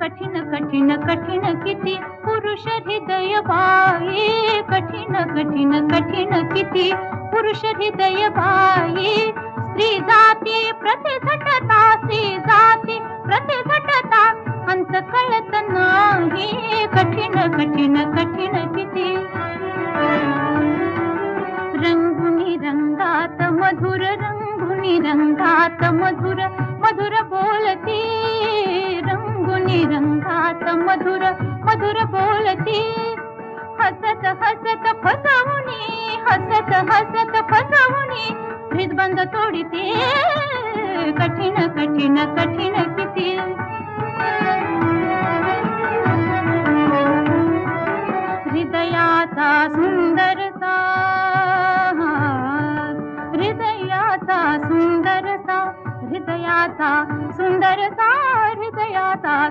कठीण कठीण किती? पुरुष हृदय बाई कठीण कठीण कठीण किती? पुरुष हृदय बाई स्त्री जाती प्रतिझटता स्त्री जाती प्रतिझटता अंत कळत नाही कठीण कठीण किती? रंगुनी रंगात मधुर रंगुनी रंगात मधुर मधुर बोलती रंगात मधुर मधुर बोलती। हसत हसत फसवुनी हसत हसत फसवुनी हृदबंद तोडिते। कठीण कठीण कठीण किती। हृदयाचा सुंदरसा हृदयाचा सुंदरसा हृदयाचा सुंदरसा, हृदयाचा